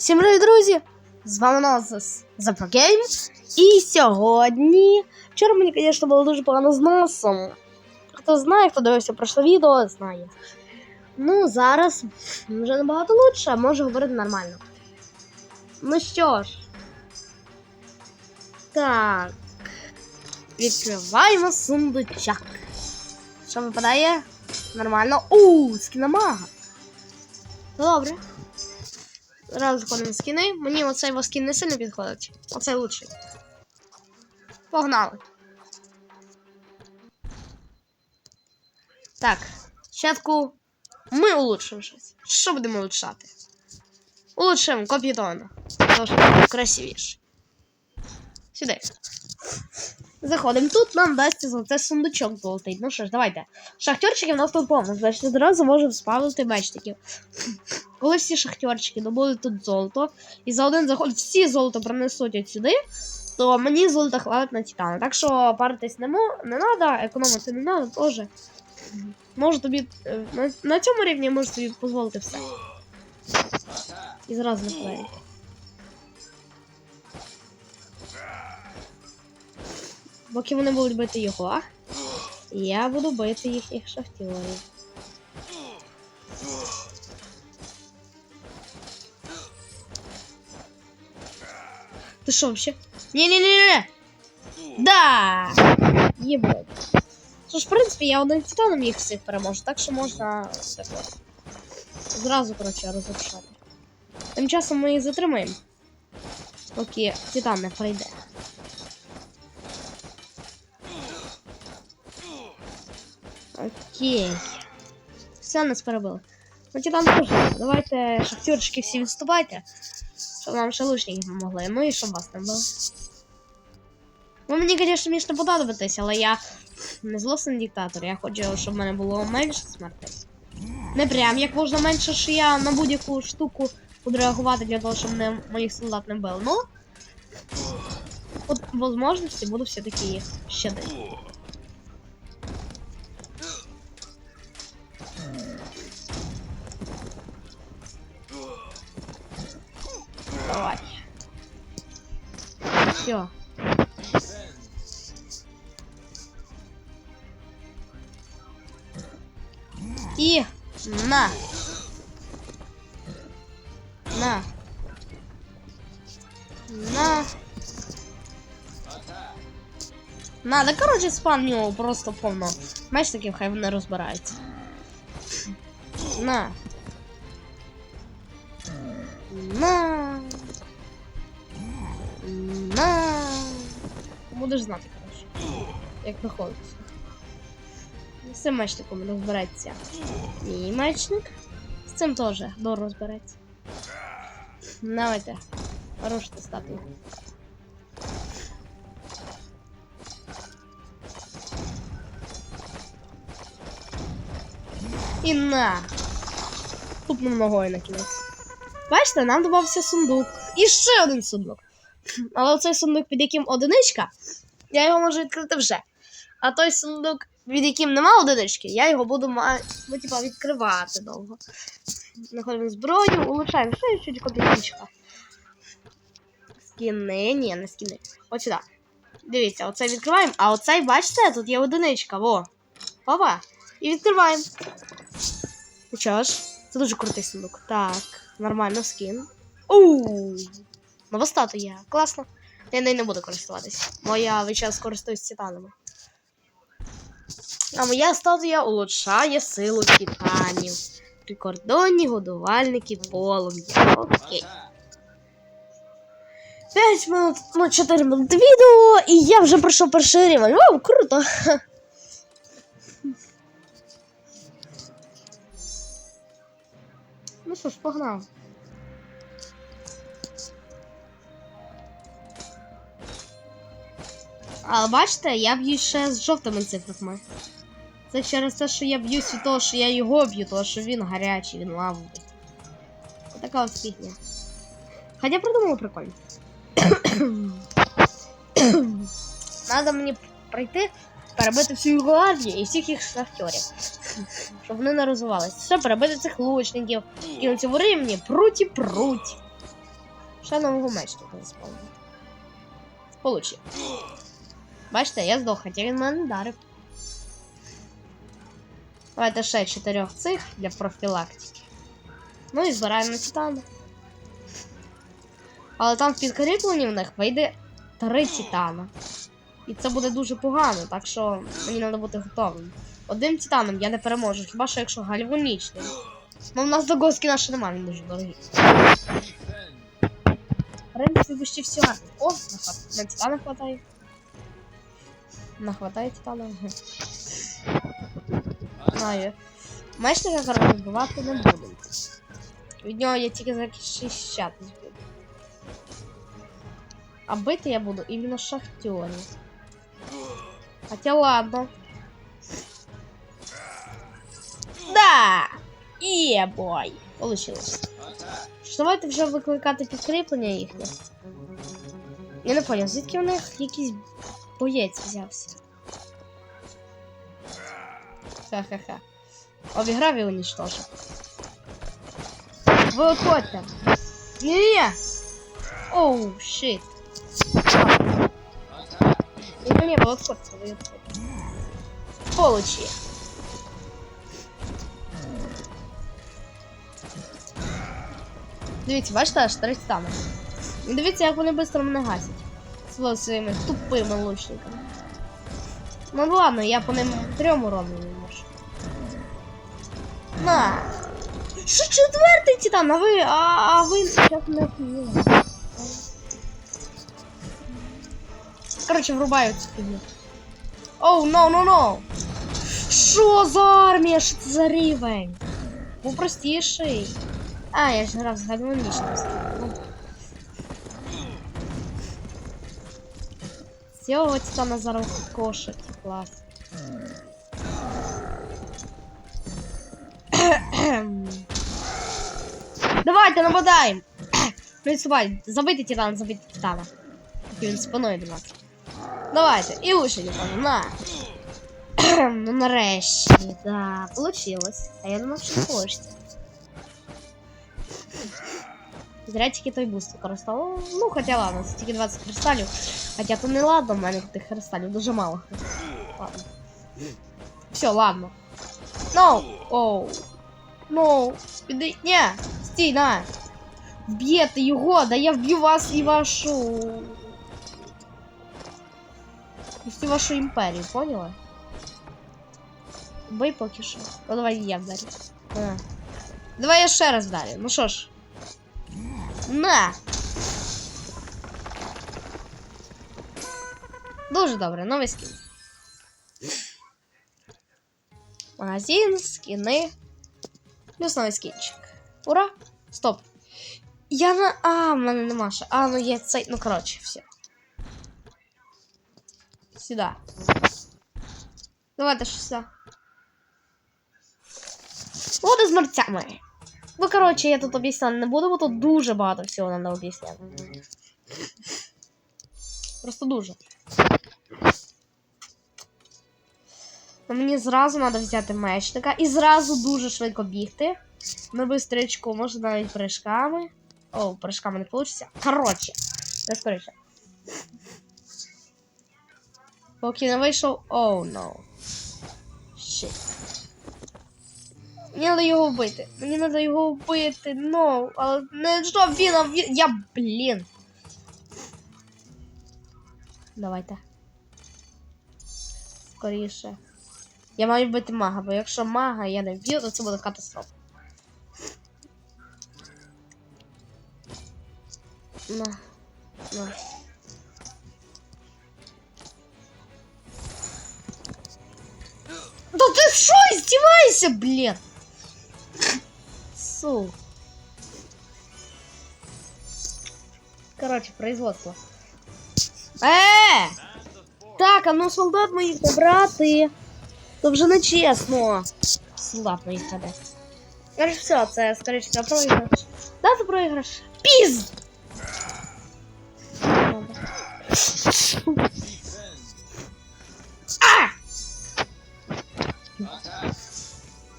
Всім привіт, друзі! З вами Нозис Запрогейм. І сьогодні. Вчора мені, звісно, було дуже погано з носом. Хто знає, хто дивився прошле відео, знає. Ну, зараз вже набагато лучше, можу говорити нормально. Ну що ж. Так. Відкриваємо сундучок. Що випадає? Нормально. Ууу, скіномага. Добре. Зараз заходимо в скіни. Мені оцей вас скін не сильно підходить. Оцей лучший. Погнали. Так, спочатку ми улучшимо щось. Що будемо улучшати? Улучшимо капітана. Тож красивіше. Сюди. Заходимо. Тут нам дасть золотий сундучок золотий. Ну що ж, давайте. Шахтерчики в нас тут повно. Значить, одразу можемо спавнити мечників. Коли всі шахтерчики добудуть тут золото, і за один заход всі золото принесуть от сюди, то мені золото хватить на титана. Так що паритись не, не треба, економити не треба теж. Можу тобі. е, На, на цьому рівні можу собі дозволити все. І зразу не Поки вони будуть бити його, я буду бити їхніх шахтерів. Ты что вообще? Не-не-не-не! Да! Єбать. Що ж, в принципі, я одним титаном їх всіх переможу, так що можна так от. Зразу, коротше, розрушати. Тим часом ми їх затримаємо. Поки титан не пройде. Окей. Все, нас перебили. Ну, титан теж. Давайте, шахтерчики всі відступайте. Щоб нам ще помогли. Ну і щоб вас не було. Ви мені, звісно, між не подобаєтесь, але я не злосний диктатор. Я хочу, щоб в мене було менше смертей. Не прям як можна менше, що я на будь-яку штуку буду реагувати для того, щоб мене, моїх солдат не били. Ну, от можливості буду все-таки їх щадити. Все. И на. На. На. На, да короче, спам в нього просто повно. Меч таким хай. На. На. На. Будеш знати, коротше. Як знаходиться. З мечником розбереться. Мій мечник. З цим теж добре розбереться. Давайте. Рушите статую. І на. Тупнув ногою на кінець. Бачите, нам додався сундук. І ще один сундук. Але оцей сундук, під яким одиничка, я його можу відкрити вже. А той сундук, від яким нема одинички, я його буду ну, типа, відкривати довго. Знаходимо зброю, улучшаємо ще чуть копійка. Скіни, ні, не скіни. От сюди. Дивіться, оцей відкриваємо, а оцей, бачите, тут є одиничка, во. Опа. І відкриваємо. Ну що ж, це дуже крутий сундук. Так, нормально скін. Ууу. Нова статуя. Класно. Я нею не буду користуватись. Моя час користуюсь титанами. А моя статуя улучшає силу титанів. Прикордонні годувальники полум'я. Окей. 5 минут, ну 4 минути відео, і я вже пройшов перший рівень. Вау, круто! Ну що ж, погнав. Але бачите, я б'юсь ще з жовтими цифрами. Це через те, що я б'юсь від того, що я його б'ю, тому що він гарячий, він лавовий. Така ось фігня. Хоча придумала прикольно. Надо мені пройти, перебити всю його армію і всіх їх шахтерів. Щоб вони не розвивалися. Все, перебити цих лучників. Кинуться в рівні, пруть і пруть. Ще нового мечника заспавнити. Получив. Бачите, я здох, хоча він мене вдарив. Давайте ще чотирьох цих для профілактики. Ну і збираємо на титана. Але там в підкріпленні в них вийде три титана. І це буде дуже погано, так що мені треба бути готовим. Одним титаном я не переможу, хіба що якщо гальвонічним. Ну в нас до госки наші немає, він дуже дорогий. В принципі, почти все. О, на титана хватає. На хватає титана. Ага. Знаю. Мечника, коротше, вбивати не буду. Від нього я тільки захищатись буду. А бити я буду іменно шахтері. Хотя ладно. Да! Є-бой! Получилось. Що, Давайте вже викликати підкріплення їхнє. Я не поняв, звідки у них якийсь боєць взявся. Ха-ха-ха. Обіграв і уничтожив. Ви отходьте. Ні-ні! Оу, щит. Ні, ні, ви отходьте. Получи. Дивіться, бачите, аж три стани. І дивіться, як вони швидко мене гасять. Зло своїми тупими лучниками. Ну ладно, я по ним трьом урону не. На! Що четвертий титан, а ви, а, а ви як не охуєли. Короче, врубаю цю. Оу, но, но, но! Що за армія? Що це за рівень? Був простіший. А, я ж грав з гармонічним. Цього титана зараз кошик клас. Давайте нападаємо! Ну, відсувай, забити титана, забити титана. Такий він спиною до нас. Давайте, і лучше не помню, на. ну нарешті, да, получилось. А я думав, що не получится. Зря тільки той буст використовував. Ну, хоча ладно, це тільки 20 кристалів. Хоча то не ладно, в мене тих кристалів дуже мало. Ладно. Все, ладно. No! Оу. No. Піди. Ні! Стій, на! Вб'єте його, да я вб'ю вас і вашу. І всю вашу імперію, поняла? Бий поки що. Ну давай я вдарю. Давай я ще раз вдарю. Ну що ж. На! Дуже добре, новий скін. Магазин, скіни. Плюс новий скінчик. Ура! Стоп! Я на. А, в мене нема ще. А, ну є цей. Ну, коротше, все. Сюда. Давайте ж сюди. Води з мерцями. Ну, коротше, я тут об'ясняти не буду, бо тут дуже багато всього треба об'ясняти. Просто дуже. Ну, мені зразу треба взяти мечника і зразу дуже швидко бігти. На бистричку, може навіть прыжками. О, прыжками не вийде. Коротше, скоріше. Поки не вийшов. Оу, oh, no. Shit. Мені треба його вбити. Мені треба його вбити. Ну, але не що він, а він. Я, блін. Давайте. Скоріше. Я маю вбити мага, бо якщо мага я не вб'ю, то це буде катастрофа. На. На. Да ты что, издевайся, блин? Су. Короче, производство. Э! Так, а ну солдат моїх не брати. То вже не чесно. Солдат моїх тебе. Короче, все, це, скоріше, це проіграш. Да, це проіграш. Піз!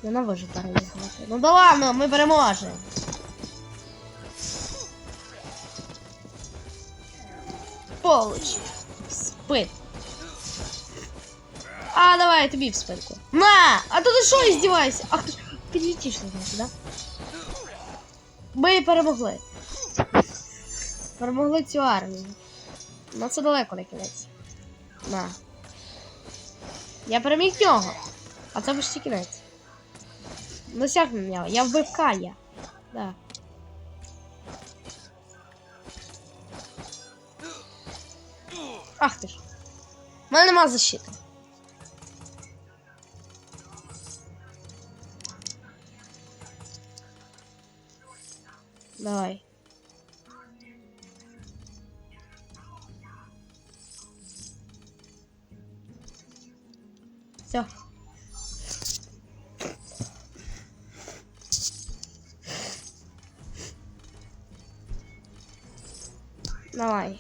Ненавижу переігрувати. Ну да ладно, ми переможемо. Сволочі. Спит. А, давай, тобі в спинку. На! А то ти що іздіваєшся? Ах ти ж підлетиш на нас, да? Ми перемогли. Перемогли цю армію. Ну це далеко не кінець. На. Я переміг нього. А це почти кінець. Досягнення. Я вбив Кая. Да. Ах ти ж. У мене. Давай. Давай.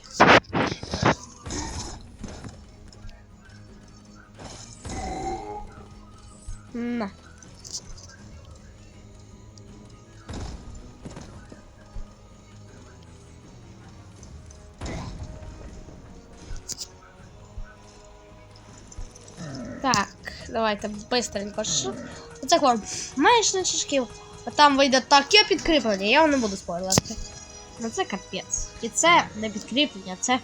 На. Так, давайте быстренько. Оце вам маєш на шишків, а там вийде таке підкріплення, я вам не буду спойлерити. Ну це капець. І це не підкріплення, це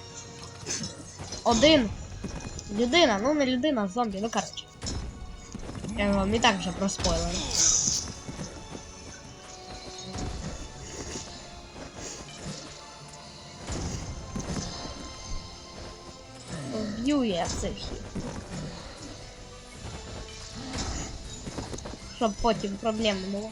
один людина, ну не людина, а зомбі, ну коротше. Я вам і так вже проспойлерю. Вб'ю я цих. Щоб потім проблем не було.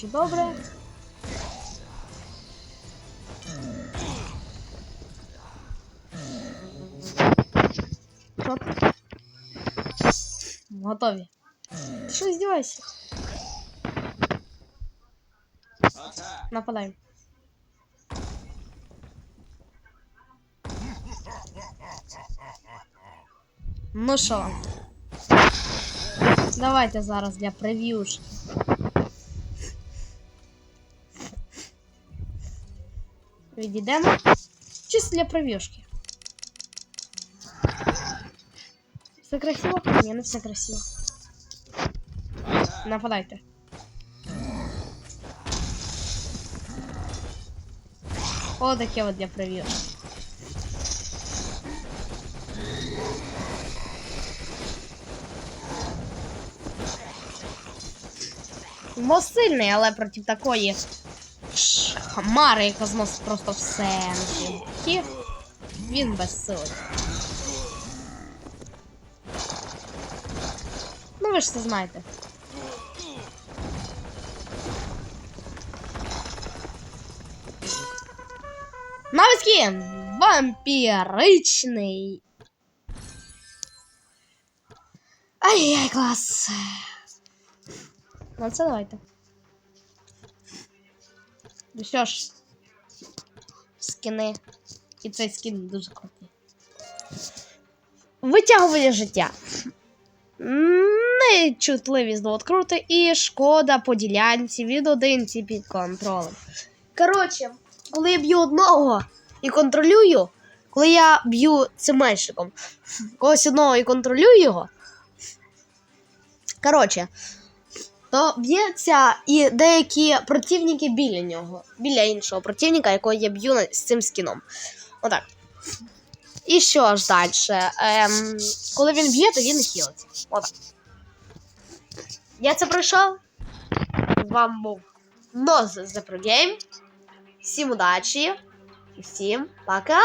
Дуже добре. Що ти? Готові. Ти що здіваєшся? Нападаємо. Ну що? Давайте зараз для прев'юшки. Відійдемо. Чисто для прев'юшки. Все красиво? Ні, не все красиво. Нападайте. О, таке от для прев'юшки. Мост сильний, але проти такої хмари, яка зносить просто все на світі, він безсилий. Ну ви ж це знаєте. Новий скін! Вампіричний. Ай-яй, клас. Ну це давайте. Ну що ж, скини. І цей скін дуже крутий. Витягування життя. Нечутливість до открути і шкода по ділянці від одинці під контролем. Коротше, коли я б'ю одного і контролюю, коли я б'ю цим меншиком, когось одного і контролюю його. Коротше, то б'ється і деякі противники біля нього, біля іншого противника, якого я б'ю з цим скіном. Отак. І що ж далі? Ем, коли він б'є, то він хілиться. Отак. Я це пройшов. З вами був Ноз The Pro. Всім удачі і всім пока!